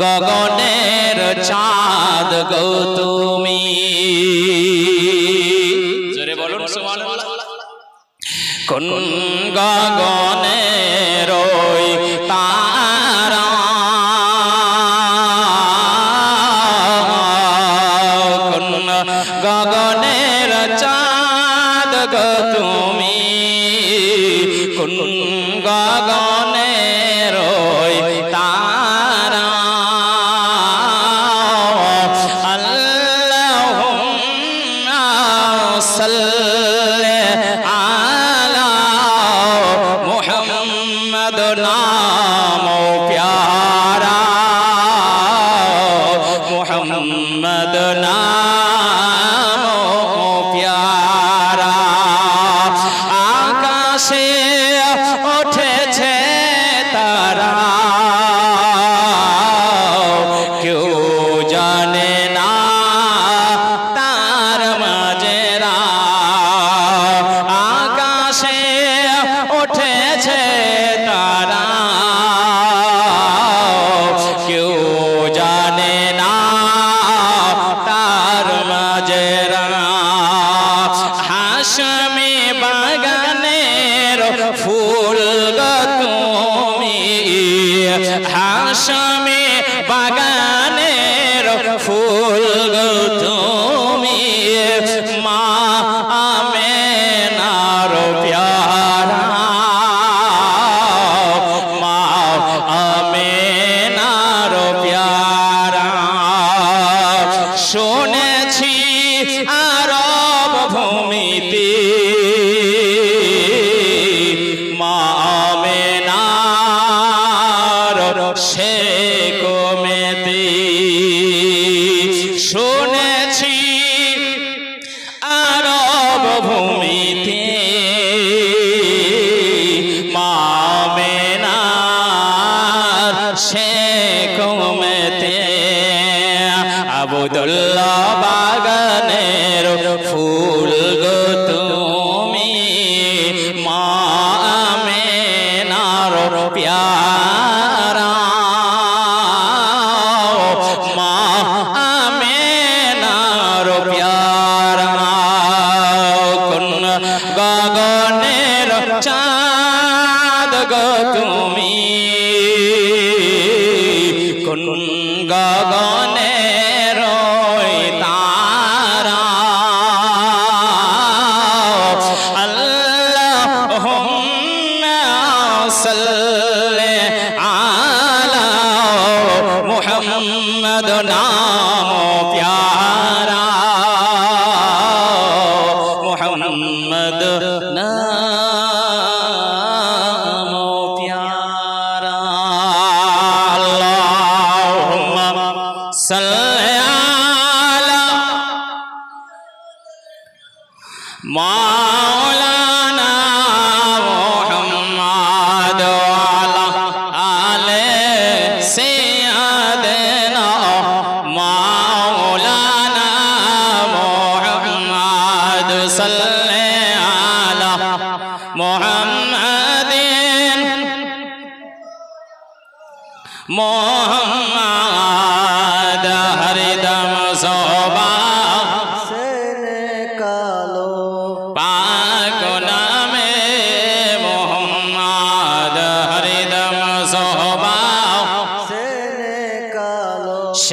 গগনের চাঁদ গো তুমি। মুহাম্মদ নাম মা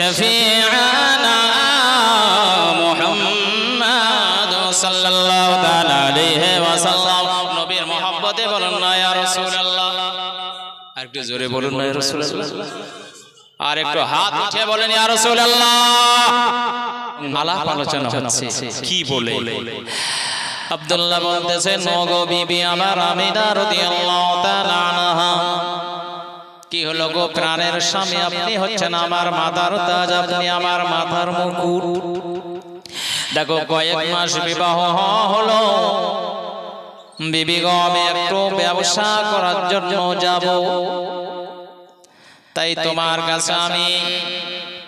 কালো শফিআনা মুহাম্মদ সাল্লাল্লাহু তাআলা আলাইহি ওয়াসাল্লাম নবীর মহব্বতে বলুন না ইয়া রাসূলুল্লাহ। আর একটু জোরে বলুন আর একটু হাত উঠে বলেন ইয়া রাসূলুল্লাহ। আলাপ আলোচনা হচ্ছে। কি বলে? আব্দুল্লাহ বলতেছে নগো বিবি আমার আমিনা রাদিয়াল্লাহু তাআলা কি হলো গো প্রাণের স্বামী? আপনি হচ্ছেন আমার মাথার তাজ আপনি আমার মাথার মুকুট। দেখো কয়েক মাস বিবাহ হলো। বিবি গো আমি একটু ব্যবসা করার জন্য যাব। তাই তোমার কাছে আমি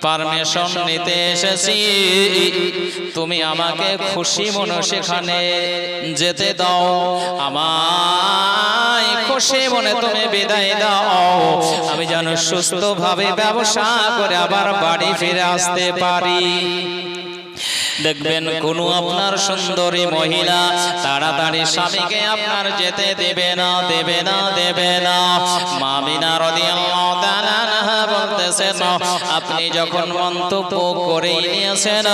পারমিশন নিতে এসেছি। তুমি আমাকে খুশি মনে সেখানে যেতে দাও। আমায় খুশি মনে তুমি বিদায় দাও। আমি যেন সুস্থভাবে ব্যবসা করে আবার বাড়ি ফিরে আসতে পারি। দেখবেন কোন আপনার সুন্দরী মহিলা তাড়াতাড়ি স্বামীকে আপনার যেতে দেবে না দেবে না দেবে না। মামিনা রাদিয়াল্লাহু তাআলা বলতেছেন আপনি যখন মন্তব্য করে নিয়েছেন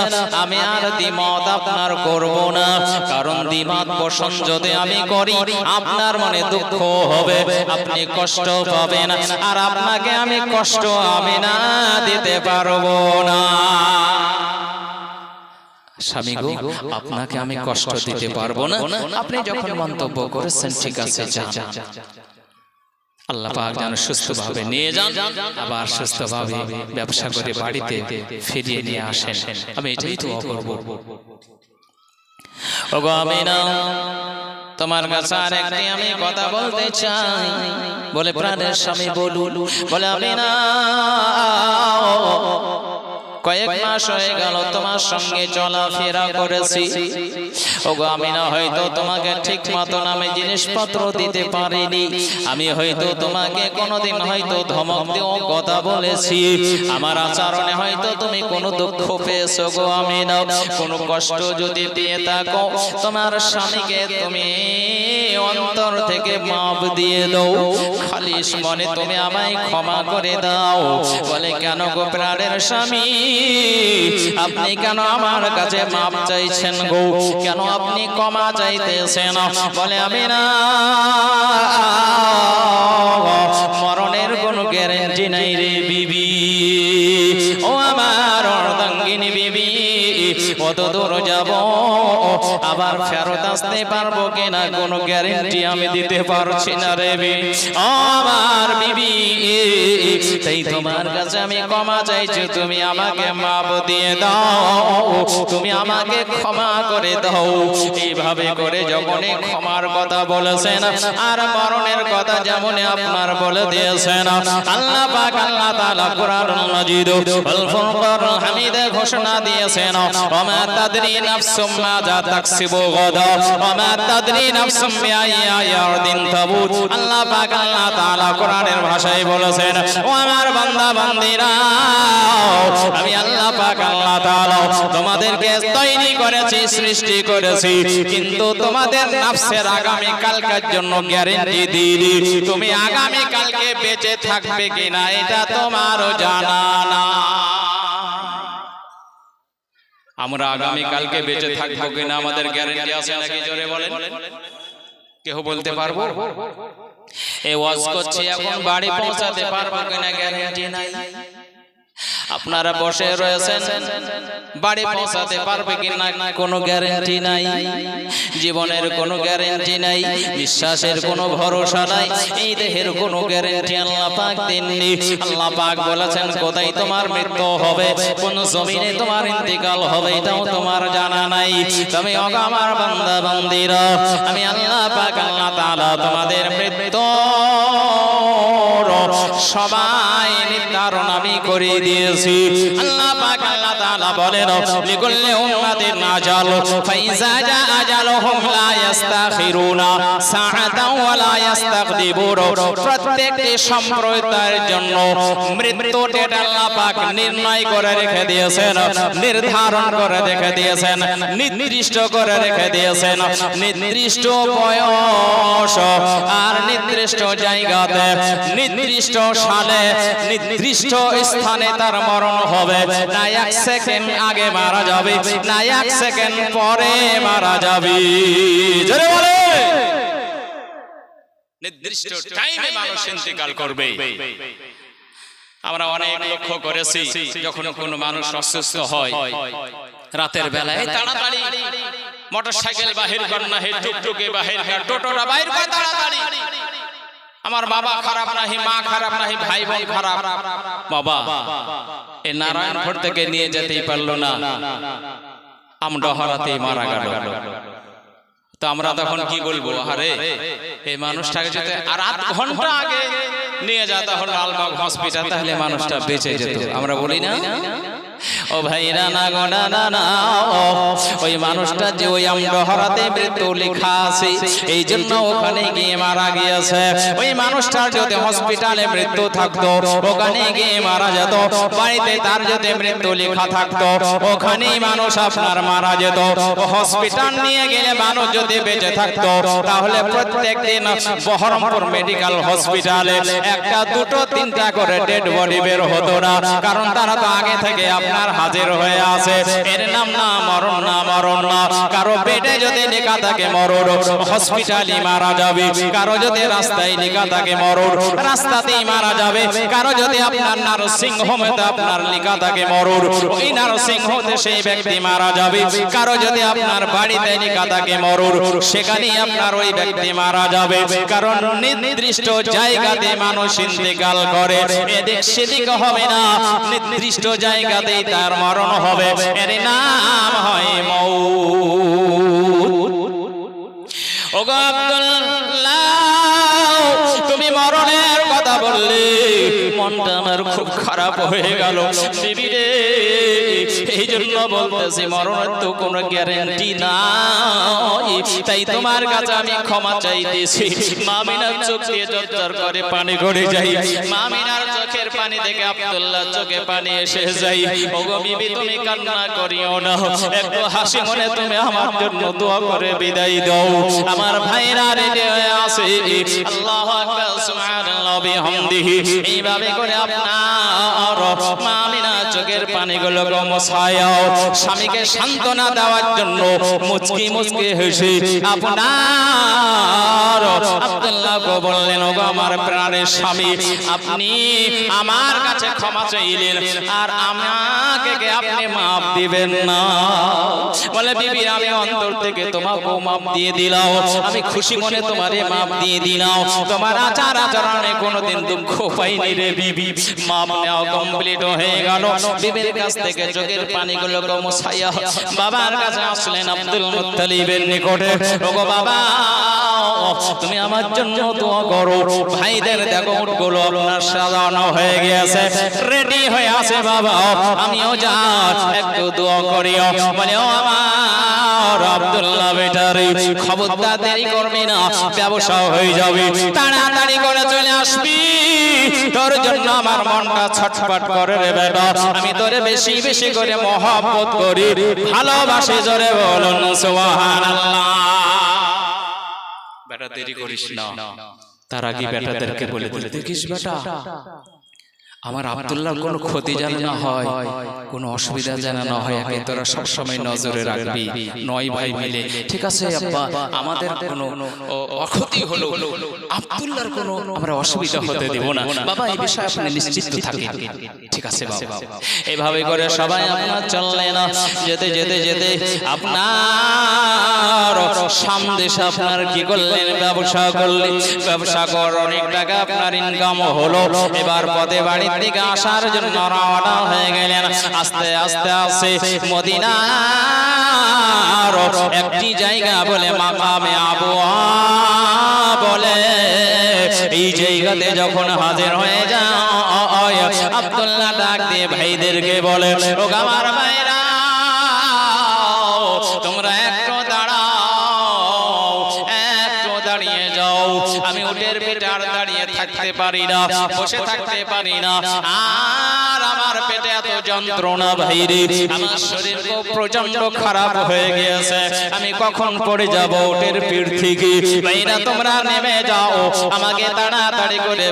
আমি আর দ্বিমত আপনার করব না। কারণ দ্বিমত পোষণ যদি আমি করি আপনার মনে দুঃখ হবে। আপনি কষ্ট পাবেন। আর আপনাকে আমি কষ্ট আমি না দিতে পারব না। স্বামী গো আপনাকে আমি কষ্ট দিতে পারব না। আপনি যখন মন্তব্য করেছেন ঠিক আছে যান। আল্লাহ পাক যেন সুস্থভাবে নিয়ে যান আবার সুস্থভাবে ব্যবসা করে বাড়িতে ফিরিয়ে নিয়ে আসেন। আমি এটাই তো করব ওগো আমি না তোমার কাছে আর একটি আমি কথা বলতে চাই। বলে প্রাণের স্বামী বলুন বলে আমি না কয়েক মাস হয়ে গেল তোমার সঙ্গে চলাফেরা করেছি। ওগো আমি না হয়তো তোমাকে ঠিক মতন আমি জিনিসপত্র দিতে পারিনি। আমি হয়তো তোমাকে কোনোদিন হয়তো ধমক দিয়েও কথা বলেছি। আমার আচরণে হয়তো তুমি কোনো দুঃখ পেয়েছ গো আমি না কোনো কষ্ট যদি দিয়ে থাকো তোমার স্বামীকে তুমি অন্তর থেকে মাপ দিয়ে দাও। খালিস মনে তুমি আমায় ক্ষমা করে দাও। বলে কেন গো প্রাণের স্বামী? আপনি কেন আমার কাছে মাপ চাইছেন গো? কেন আপনি ক্ষমা চাইতেছেন? বলে আমি না। মরণের কোনো গ্যারেন্টি নাই রে বিবি। ও আমার অর্ধাঙ্গিনী বিবি কত দূর যাব? আবার ফেরত আসতে পারব কিনা কোনো গ্যারেন্টি আমি দিতে পারছি না রে আমার বিবি, তাই তোমার কাছে আমি ক্ষমা চাইছি, তুমি আমাকে মাপ দিয়ে দাও। তুমি আমাকে ক্ষমা করে দাও। এইভাবে করে যখনই ক্ষমার কথা বলেছেন, আর মরণের কথা যেমন আপনার বলে দিয়েছেন, আল্লাহ পাক, আল্লাহ তাআলা কোরআনুল মাজিদ আল ফুরকান হামিদে ঘোষণা দিয়েছেন ওমা তাদরি নাফসুম মাযা তাকসিবু গাদা। ইয়ারদিন তাবুত। আল্লাহ পাক আল্লাহ তাআলা কোরআনের ভাষায় বলেছেন ও আমার বান্দা আমি আল্লাহ পাক আল্লাহ তাআলা তোমাদেরকে তৈরি করেছি, সৃষ্টি করেছি, কিন্তু তোমাদের নাফসের আগামী কালকার জন্য গ্যারেন্টি দিই। তুমি আগামী কালকে বেঁচে থাকবে কিনা, এটা তোমারও জানা না। আমরা আগামী কালকে বেঁচে থাকব কিনা আমাদের গ্যারেন্টি আছে নাকি জোরে বলেন? কেউ বলতে পারব? এ ওয়াজ করছি এখন বাড়ি পৌঁছাতে পারব কিনা গ্যারেন্টি নাই। আপনারা বসে রয়েছেন, বাড়ি পৌঁছাতে পারবে কি না কোনো গ্যারেন্টি নাই। জীবনের কোনো গ্যারেন্টি নাই বিশ্বাসের কোনো ভরসা নাই, এই দেহের কোনো গ্যারেন্টি আল্লাহ পাক দেননি। আল্লাহ পাক বলেছেন, কোথায় তোমার মৃত্যু হবে? কোন জমিনে তোমার ইন্তেকাল হবে? এটাও তোমার জানা নাই। তুমি আমার বান্দা, বান্দিরা। আমি আল্লাহ পাক, আল্লাহ তাআলা তোমাদের মৃত্যু সবাই নির্ধারণ আমি করে দিয়েছি। আল্লাহ পাক আল্লাহ তাআলা বলেন লিকুল্লি উম্মাতিন আজাল জা আজালুহুম লা ইস্তাখিরুনা ওয়া লা প্রত্যেকটি সম্প্রদায়ের জন্য মৃত্যু ডেট আল্লাহ পাক নির্ণয় করে রেখে দিয়েছেন, নির্ধারণ করে রেখে দিয়েছেন, নির্দিষ্ট করে রেখে দিয়েছেন। নির্দিষ্ট বয়স আর নির্দিষ্ট জায়গাতে, নির্দিষ্ট সালে, নির্দিষ্ট স্থানে তার মরণ হবে। না এক সেকেন্ড আগে মারা যাবে, না এক সেকেন্ড পরে মারা যাবে। নির্দিষ্ট আমরা অনেক লক্ষ্য করেছি, যখন কোনো মানুষ অসুস্থ হয়, রাতের বেলায় তাড়াতাড়ি মোটরসাইকেল বাহির কর না হে টুকটুকে বাহির টোটোরা বাহির কর তাড়াতাড়ি। আমার বাবা খারাপ নাহি মা খারাপ নাহি ভাই বোন খারাপ। বাবা এ নারায়ণপুর থেকে নিয়ে যেতেই পারল না। আমডহরাতেই মারা গেল। তো আমরা তখন কি বলব? আরে এই মানুষটাকে যদি আর আধ ঘণ্টা আগে নিয়ে যা তাহলে লালবাগ হসপিটাল তাহলে মানুষটা বেঁচে যেত। আমরা বলি না? ও ভাইরা, না গো, না না ওই মানুষটা যে ওই আমডহরাতে মৃত্যু লেখা আছে, এই জন্য ওখানে গিয়ে মারা গিয়েছে। ওই মানুষটার যদি হসপিটালে মৃত্যু থাকতো, ওখানে গিয়ে মারা যেত, বাড়িতে তার যদি মৃত্যু লেখা থাকতো, ওখানেই মানুষ আপনার মারা যেত। হসপিটাল নিয়ে গেলে মানুষ যদি বেঁচে থাকতো, তাহলে প্রত্যেক দিন বহরমপুর মেডিকেল হসপিটালে একটা দুটো, তিনটা করে ডেড বডি বের হতো না। কারণ তারা তো আগে থেকে আপনার হাজির হয়ে আছে। এর নাম না মরণ না মরণ না। কারও পেটে যদি লেখা থাকে মরণ হসপিটালই মারা যাবে। কারও যদি রাস্তায় লেখা থাকে মরণ, রাস্তাতেই মারা যাবে। কারও যদি আপনার নার্সিং হোমেতে আপনার লেখা থাকে মরণ, ওই নার্সিং হোমে সেই ব্যক্তি মারা যাবে। কারও যদি আপনার বাড়িতে লেখা থাকে মরণ, সেখানেই আপনার ওই ব্যক্তি মারা যাবে। কারণ নির্দিষ্ট জায়গাতে মানুষ ইন্তেকাল করে। এদিক সেদিক হবে না। নির্দিষ্ট জায়গাতেই তার মরণ হবে, এর নাম হয় মৌত ওগো আব্দুল্লাহ, তুমি মরণের কথা বললে, মনটা আমার খুব খারাপ হয়ে গেল। এই জন্য বলতেছি, মরণের তো কোনো গ্যারেন্টি নাই। তাই তোমার কাছে আমি ক্ষমা চাইতেছি। মামিনার চোখ দিয়ে জর্জর করে পানি গড়ে যাই মামিনার চোখের পানি থেকে আব্দুল্লাহ চোখে পানি এসে যাই ওগো বিবি, তুমি কান্না করিও না। একটু হাসি মনে তুমি আমার জন্য দোয়া করে বিদায় দাও। আমার ভাইরা রেডি হয়ে আছে। আল্লাহু আকবার, সুবহানাল্লাহ, বিহামদিহি। এইভাবে করে আপনার মামিনা চোখের পানিগুলো গমছায়াও স্বামীকে সান্ত্বনা দেওয়ার জন্য মুচকি মুচকি হেসে, আপনার আব্দুল্লাহ বললেন, ওগো আমার প্রাণের স্বামী, আপনি আমার কাছে ক্ষমা চাইলেন আর আমাকে আপনি মাপ দিবেন না? বলে, বিবি, আমি অন্তর থেকে তোমাকে মাপ দিয়ে দিলাম, আমি খুশি মনে তোমারে মাপ দিয়ে দিলাম, তোমার আচার আচরণে কোনোদিন দুঃখ পাইনি রে বিবি মাপ নেওয়া কমপ্লিট হয়ে গেল বিবির কাছ থেকে চোখের পানিগুলো মুছাইয়া বাবার কাছে আসলেন আব্দুল মুত্তালিবের নিকটে। ওগো বাবা তুমি আমার জন্য দোয়া করো। ভাইদের দেখো উটগুলো আপনার সাজানো হয়ে গেছে রেডি হয়ে আছে বাবা। আমিও যা একটু দোয়া করিও। বলে ও আমার আব্দুল্লাহ বেটারে খবরদার দেরি করবি না ব্যবসা হয়ে যাবে। তাড়াতাড়ি করে চলে আসবি। তোর জন্য আমার মনটা ছটফট করে রে বেটা। আমি তোরে বেশি বেশি করে মহব্বত করি, ভালোবাসি জোরে বলুন, সুবহানাল্লাহ। বেটা, দেরি করিস না। তার আগে বেটাদেরকে বলে দিলে দেখিস বেটা। আমার আব্দুল্লাহর কোনো ক্ষতি যেন না হয় কোনো অসুবিধা যেন না হয় একে তোরা সবসময় নজরে রাখবি। নয় ভাই মিলে। ঠিক আছে আব্বা আমাদের কোনো অক্ষতি হলো। আব্দুল্লাহর কোনো আমরা অসুবিধা হতে দেব না। বাবা এই বিষয়ে আপনি নিশ্চিত থাকেন ঠিক আছে বাবা। এভাবে করে সবাই আপনার চললে না। যেতে যেতে যেতে আপনার সামদেশে আপনার কি করলেন? ব্যবসা করলেন? ব্যবসা কর অনেক টাকা আপনার ইনকাম হলো। এবার পদে বাড়ির দিকে আসার জন্য রওনা হয়ে গেলেন। আস্তে আস্তে আস্তে মদিনা একটি জায়গা বলে মাকামে আবুয়া বলে, এই জায়গাতে যখন হাজির হয়ে যায়, আব্দুল্লাহ ডাক দিয়ে ভাইদেরকে বলে ও আমার ভাইরা থাকতে পারি না বসে থাকতে পারি না। আর আমার পেটে এত যন্ত্রণা ভাইরে। আমার শরীর প্রচণ্ড খারাপ হয়ে গিয়েছে। আমি কখন পড়ে যাব উটের পিঠ থেকে? ভাইরা তোমরা নেমে যাও। আমাকে তাড়াতাড়ি করে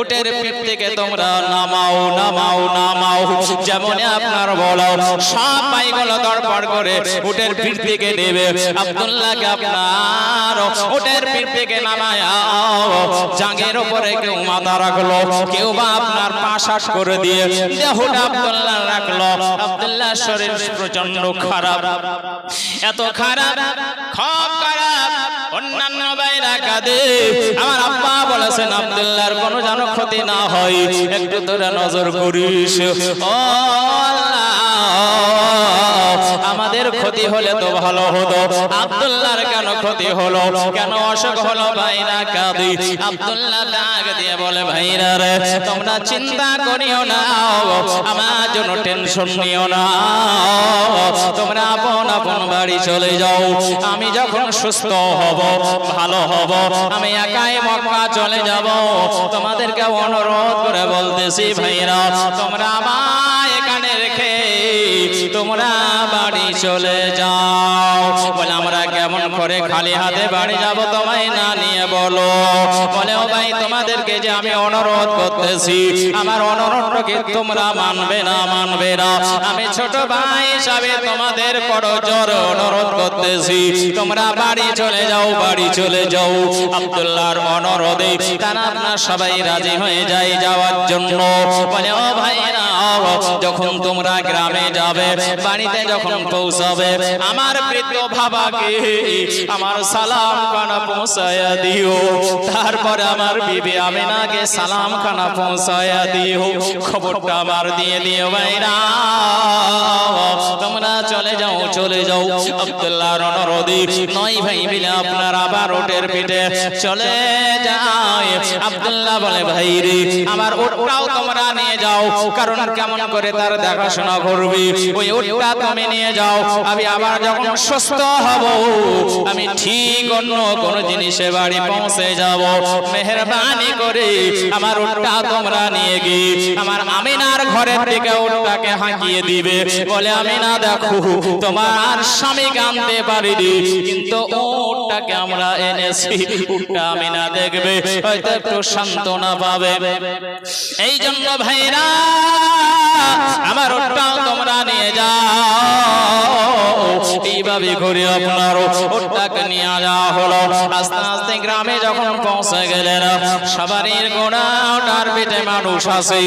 উটের পিঠ থেকে তোমরা নামাও নামাও নামাও। যেমন আপনার বলো সব পাইগুলো দরবার করে উটের পিঠ থেকে নেবে। আব্দুল্লাহকে আপনার উটের পিঠ থেকে নামায়া। জাঙ্গের উপরে কেউ মাথা রাখল কেউ বা আপনার পাশাস করে দিয়ে দেহটা আব্দুল্লাহ রাখল। আব্দুল্লাহ শরীর প্রচণ্ড খারাপ, এত খারাপ, খুব খারাপ। অন্যান্য বাইরা কাঁদে। আমার আব্বা বলেছেন, আব্দুল্লাহর কোনো যেন ক্ষতি না হয়, একটু তোরা নজর করিস। ও আমাদের ক্ষতি হলে তো ভালো হতো। আব্দুল্লাহর কেন ক্ষতি হলো? কেন অসুখ হলো ভাইরা কাঁদি? আব্দুল্লাহ ডাক দিয়ে বলে, ভাইরা রে, তোমরা চিন্তা করিও না। আমার জন্য টেনশন নিও না। তোমরা আপন আপন বাড়ি চলে যাও। আমি যখন সুস্থ হব, ভালো হব, আমি একাই মক্কা চলে যাব। তোমাদেরকে অনুরোধ করে বলতেছি, ভাইরা, তোমরা আমায় এখানে রেখে তোমরা বাড়ি চলে যাও। আমরা করে খালি হাতে বাড়ি যাব তোমায় না নিয়ে বলো। বলে। ও ভাই তোমাদেরকে যে আমি অনুরোধ করতেছি আমার অনুরোধকে তোমরা মানবে না মানবে না। আমি ছোট ভাই হিসাবে তোমাদের বড় জোর অনুরোধ করতেছি। তোমরা বাড়ি চলে যাও বাড়ি চলে যাও। আব্দুল্লাহর অনুরোধে তারা আপনার সবাই রাজি হয়ে যায় যাওয়ার জন্য। বলে ও ভাইরা যখন তোমরা গ্রামে যাবে বাড়িতে যখন পৌঁছাবে আমার বৃদ্ধ বাবাকে আমার সালাম খানা পৌঁছায়া দিও। তারপরে আমার বিবি আমিনাকে সালাম খানা পৌঁছায়া দিও। খবরটা আমার দিয়ে দিও ভাইরা। তোমরা চলে যাও চলে যাও। আব্দুল্লাহ রনরদি নয় ভাই মিলে আপনার আবার ওটের পিঠে চলে যায়। আব্দুল্লাহ বলে, ভাই রে, আমার ওটটাও তোমরা নিয়ে যাও। কারণ কেমন করে তার দেখাশোনা করবি? ওই ওটটা তুমি নিয়ে যাও। আমি আবার যখন সুস্থ হব আমি ঠিক অন্য কোন জিনিসে বাড়ি পৌঁছে যাব। মেহরবানি করে, আমার ওটটা তোমরা নিয়ে গিয়ে, আমার আমিনার ঘরের দিকে ওটটাকে হাঁকিয়ে দিবে। বলে, আমিনা, দেখো, তোমার স্বামী আনতে পারিনি, কিন্তু ওটটাকে আমরা এনেছি ওটটা আমিনা দেখবে, হয়তো একটু সান্ত্বনা পাবে। এই জন্য ভাইরা, আমার ওটটাও তোমরা নিয়ে যাও। এইভাবে ঘুরে আপনার ওটটাকে নিয়ে যাওয়া হলো। আস্তে আস্তে গ্রামে যখন পৌঁছে গেলেন, সবারই গোড়া ওটার পেটে মানুষ আছে।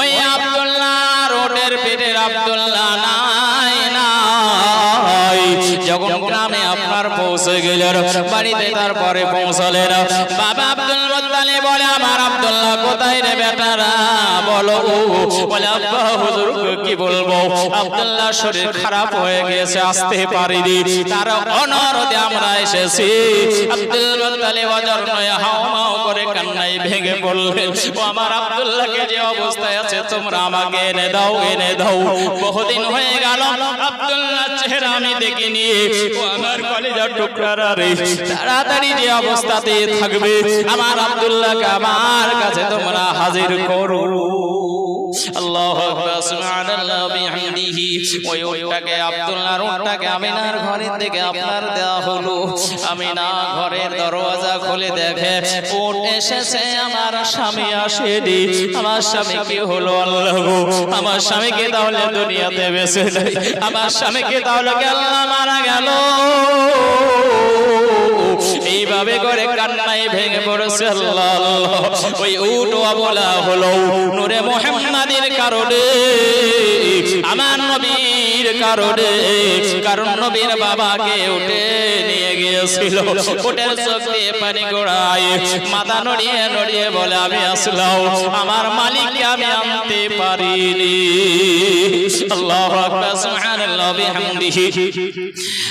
ওই আব্দুল্লাহ রোডের পেটের আব্দুল্লাহ নাই নাই। যখন গ্রামে আপনার পৌঁছে গেলেন, বাড়িতে তারপরে পৌঁছালেন। বাবা আব্দুল মুত্তালিব বলে, আমার আব্দুল্লাহ কোথায় রে বেটারা? বলো। বলে, আব্বা, হুজুর, কি বলব? আব্দুল্লাহ শরীর খারাপ হয়ে গেছে আসতে পারিনি। তার অনুরোধে আমরা এসেছি। আব্দুল মুত্তালিব অজর নয় হাও মাও করে কান্নাই ভেঙে পড়লেন। ও আমার আব্দুল্লাহকে যে অবস্থায় আছে, তোমরা আমাকে এনে দাও এনে দাও। বহুদিন হয়ে গেল আব্দুল্লাহ চেহারা আমি দেখিনি। ও আমার কলেজার টুকরারা রে, তাড়াতাড়ি যে অবস্থাতে থাকবে। আমার আব্দুল্লাহকে আমার কাছে তোমরা হাজির করো। আল্লাহু আকবার সুবহানাল্লাহ বিহামদিহি। ওই ওইটাকে আব্দুল্লাহর ওইটাকে আমিনার ঘরের থেকে আপনার দেওয়া হলো। আমিনা ঘরের দরওয়াজা খুলে দেখে ওট এসেছে আমার স্বামী আসেনি। আমার স্বামী কি হলো আল্লাহ? আমার স্বামীকে তাহলে দুনিয়াতে বেঁচে নাই? আমার স্বামীকে তাহলে আল্লাহ মারা গেল? এইভাবে করে কান্নায় ভেঙে পড়েছে। ওই উট বলা হলো নূরে মোহাম্মদের কারণে আমার নবীর কারণে কারণ নবীর বাবাকে উঠে নিয়ে গিয়েছিল। উটের চোখ দিয়ে পানি গোড়ায় মাথা নড়িয়ে নড়িয়ে বলে আমি আসলাম আমার মালিককে আমি আনতে পারিনি। আল্লাহ আকবার সুবহানাল্লাহ বিহামদিহি।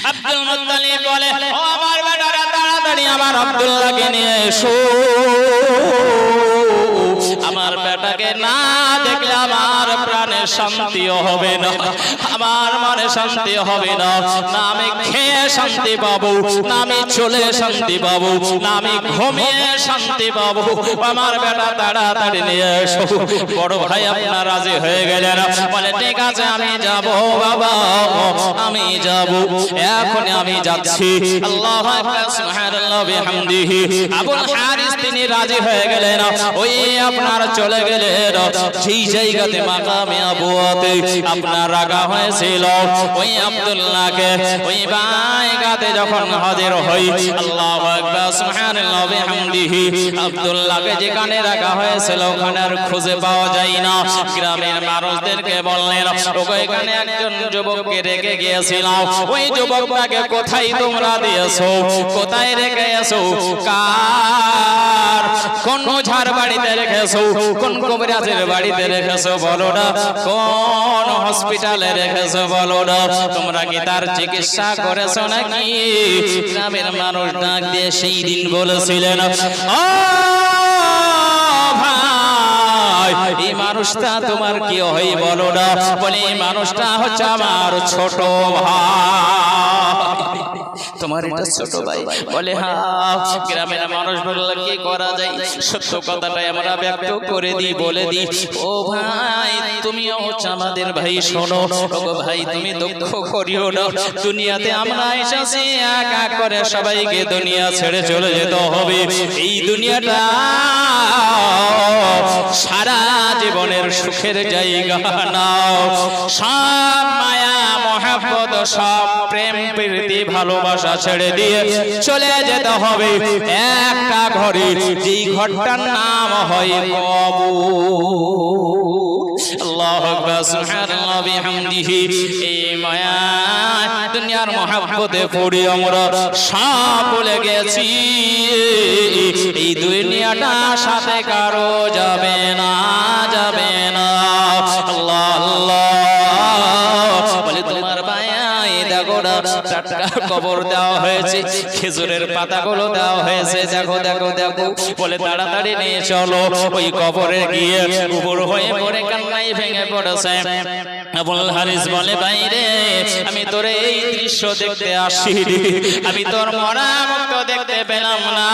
আব্দুল মুত্তালিব বলে ও আমার তাড়াতাড়ি আমার আব্দুল্লাহকে নিয়ে এসো। আমার বেটাকে না দেখলে আমার প্রাণে শান্তিও হবে না। আমার মনে শান্তি হবে না। না আমি খেয়ে শান্তি পাবো না আমি চলে শান্তি পাবো না আমি ঘুমিয়ে শান্তি পাবো। আমার বেটা তাড়াতাড়ি নিয়ে এসো। বড় ভাই আপনার রাজি হয়ে গেলেন। বলে ঠিক আছে আমি যাব বাবা আমি যাব। এখন আমি যাচ্ছি। আল্লাহু সুবহানাল্লাহ বিহামদিহি। আবুল হারিস তিনি রাজি হয়ে গেলেন। ওই আপনার চলে গেলেন যেই জায়গাতে মাকামে আবুয়াতে আপনার রাগা হয়েছিল। ওই আব্দুল্লাহকে, ওই জায়গাতে যখন হাজির হই, আল্লাহু আকবার, সুবহানাল্লাহ, বিহামদিহি, আব্দুল্লাহকে যেখানে রাখা হয়েছিল ওখানে আর খুঁজে পাওয়া যায় না। গ্রামের মানুষদেরকে বললেন ওকে এখানে একজন যুবককে রেখে গিয়েছিলাম। ওই যুবকটাকে কোথায় তোমরা দিয়েছ? কোথায় রেখে এসো কার? কোন ঝাড় বাড়িতে রেখেছো? কোন কবিরাজের বাড়িতে রেখেছো? বলো না। কোন হসপিটালে রেখেছো? বলো না। তোমরা কি তার চিকিৎসা করেছ নাকি? গ্রামের মানুষ ডাক দিয়ে সেই দিন বলেছিলেন, "ও এই মানুষটা তোমার কি হয়? বলো না। বলে, এই মানুষটা হচ্ছে আমার ছোট ভাই। তোমার এটা ছোট ভাই। বলে হ্যাঁ গ্রামের মানুষ বললে কি করা যায়? সত্য কথাটাই আমরা ব্যক্ত করে দিই বলে দিই। ও ভাই তুমিও আমাদের ভাই শোনো ও ভাই তুমি দুঃখ করিও না। দুনিয়াতে আমরা এসেছি এক এক করে সবাইকে দুনিয়া ছেড়ে চলে যেতে হবে। এই দুনিয়াটা সারা জীবনের সুখের জায়গা নাও। সব মায়া মহাব্বত, সব প্রেম, প্রীতি, ভালোবাসা ছেড়ে দিয়ে চলে যেতে হবে। একটা ঘরে যেই ঘরটার নাম হয় কবর আল্লাহু সুবহানাল্লাহ, বিহামদিহি। এই মায়া দুনিয়ার মহাব্বতে পড়ে আমরা সব ভুলে গেছি। এই দুনিয়াটা সাথে কারও যাবে না যাবে না। আল্লাহ আল্লাহ। কবর দেওয়া হয়েছে, খেজুরের পাতাগুলো দেওয়া হয়েছে। দেখো দেখো দেখো, বলে তাড়াতাড়ি নিয়ে চলো। ওই কবরে গিয়ে উপর হয়ে পড়ে কান্নাই ভেঙে পড়েছে। আবুল হারিস বলে, বাইরে, আমি তোরে এই দৃশ্য দেখতে আসি। আমি তোর মরা মুক্ত দেখতে পেলাম না।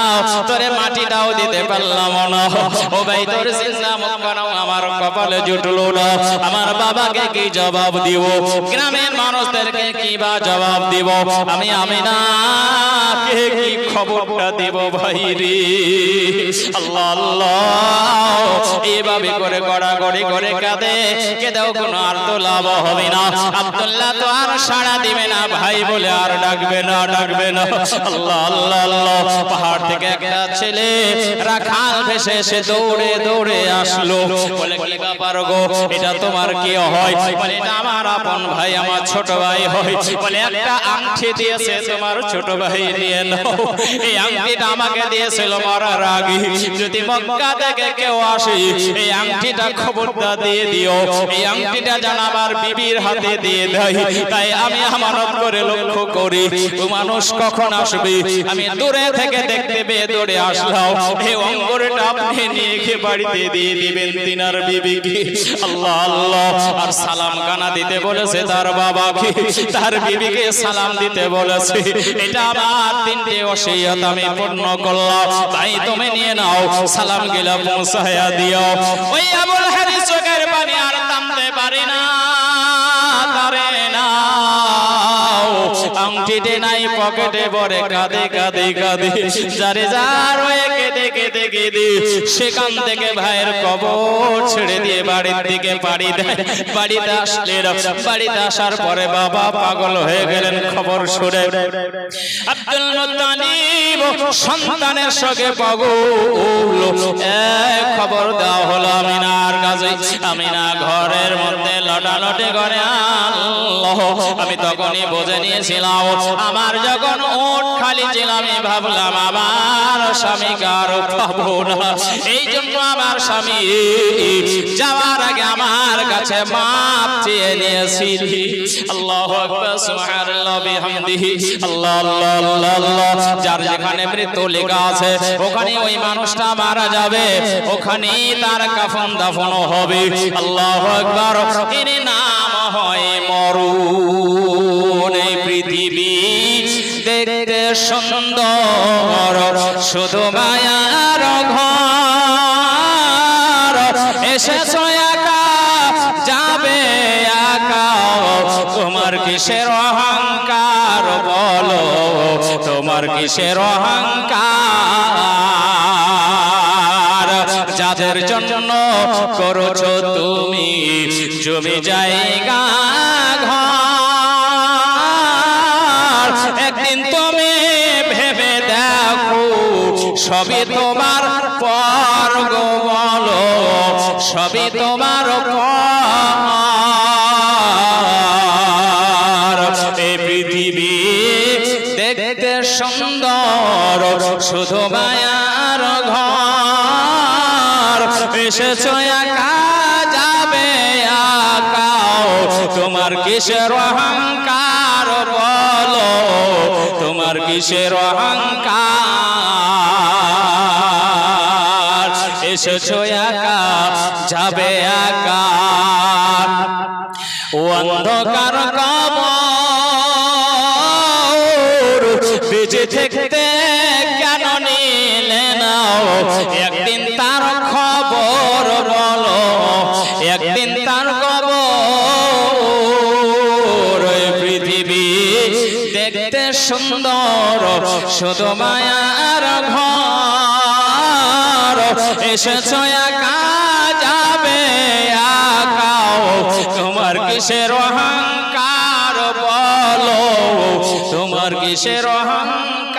তোরে মাটিটাও দিতে পারলাম না। ও ভাই, তোর চিন্তা মুখ আমার কপালে জুটলো না। আমার বাবাকে কি জবাব দিব? গ্রামের মানুষদেরকে কি বা জবাব দিব। আমি আমি না কে কি খবরটা দিব ভাই রে? আল্লাহ আল্লাহ। এইভাবে করে গড়াগড়ি করে কাঁদে। কেঁদেও কোনো আর তো লাভ হবে না। আব্দুল্লাহ তো আর সাড়া দিবে না ভাই বলে আর ডাকবে না ডাকবে না। আল্লাহ আল্লাহ আল্লাহ। পাহাড় থেকে একটা ছেলে রাখাল ভেসে এসে দৌড়ে দৌড়ে আসলো। বলে, কি ব্যাপার গো? এটা তোমার কি হয়? বলে, এটা আমার আপন ভাই, আমার ছোট ভাই হয়। বলে একটা আংটি দিয়েছে তোমার ছোট ভাই নিয়ে নাও। এই আংটিটা আমাকে দিয়েছিল মরার আগে। যদি মক্কা থেকে কেউ আসে এই আংটিটা খবরটা দিয়ে দিও। এই আংটিটা যেন আমার বিবির হাতে দিয়ে। দেয়। তাই আমি আমানত করে লক্ষ্য করি। ও মানুষ কখন আসবে? আমি দূরে থেকে দেখতে পেয়ে দৌড়ে আসলাম। এই অঙ্গরটা আপনি নিয়ে গিয়ে বাড়িতে দিয়ে দিবেন তিনার বিবিকে। আল্লাহ আল্লাহ। আর সালাম কানা দিতে বলেছে তার বাবাকে। তার বিবিকে সালাম দিতে বলেছি। এটা আমার তিনটে ওসিয়ত আমি পূর্ণ করলাম। তাই তুমি নিয়ে নাও। সালাম গিলা পৌঁছায়া দিও। ওই আবুল হাদিস চোখের পানি আর আংটিতে নাই, পকেটে পরে কাঁদে কাঁদে কাঁদে। যারে যার হয়ে কেঁদে কেঁদে কেঁদে, সেখান থেকে ভাইয়ের কবর ছেড়ে দিয়ে বাড়ির দিকে পাড়ি দেয়। বাড়িতে আসলেন বাড়িতে আসার পরে বাবা পাগল হয়ে গেলেন খবর শুনে। আব্দুল মুত্তালিব সন্তানের সঙ্গে পাগল। এক খবর দেওয়া হলো আমিনার কাছে। আমিনা ঘরের মধ্যে লটালটে করে, আল্লাহ, আমি তখনই বুঝে নিয়েছিলাম আমার যখন ওট খালি ছিল আমি ভাবলাম আমার স্বামী কারও পাবো না। এই জন্য আমার স্বামী যাওয়ার আগে আমার কাছে মাপ চেয়ে নিয়েছি। যার যেখানে মৃত্যু লেখা আছে ওখানে ওই মানুষটা মারা যাবে। ওখানেই তার কাফন দাফন হবে। আল্লাহ আকবার, এর নাম হয় এই পৃথিবী দেখতে সুন্দর, শুধু মায়ার ঘর। যাবে তোমার কিসের অহংকার বলো, তোমার কিসের অহংকার? যাদের জন্য করছ তুমি, জমি জায়গা, ঘর। সবই তোমার পর গো বলো সবই তোমার এই পৃথিবী দেখতে সুন্দর শুধু মায়ার ঘর। এসেছ একা যাবে একাও। তোমার কিসের অহংকার বলো তোমার কিসের অহংকার? এসেছ একা, যাবে একা। অন্ধকার কবর বেঁচে থাকতে কেন নিলে নাও একদিন তার খবর বলো, একদিন তার খবর। পৃথিবী দেখতে সুন্দর, শুধু মায়ার ঘর। এসেছ একা যাবে একাও। তোমার কিসের অহংকার বলো? তোমার কিসের অহংকার?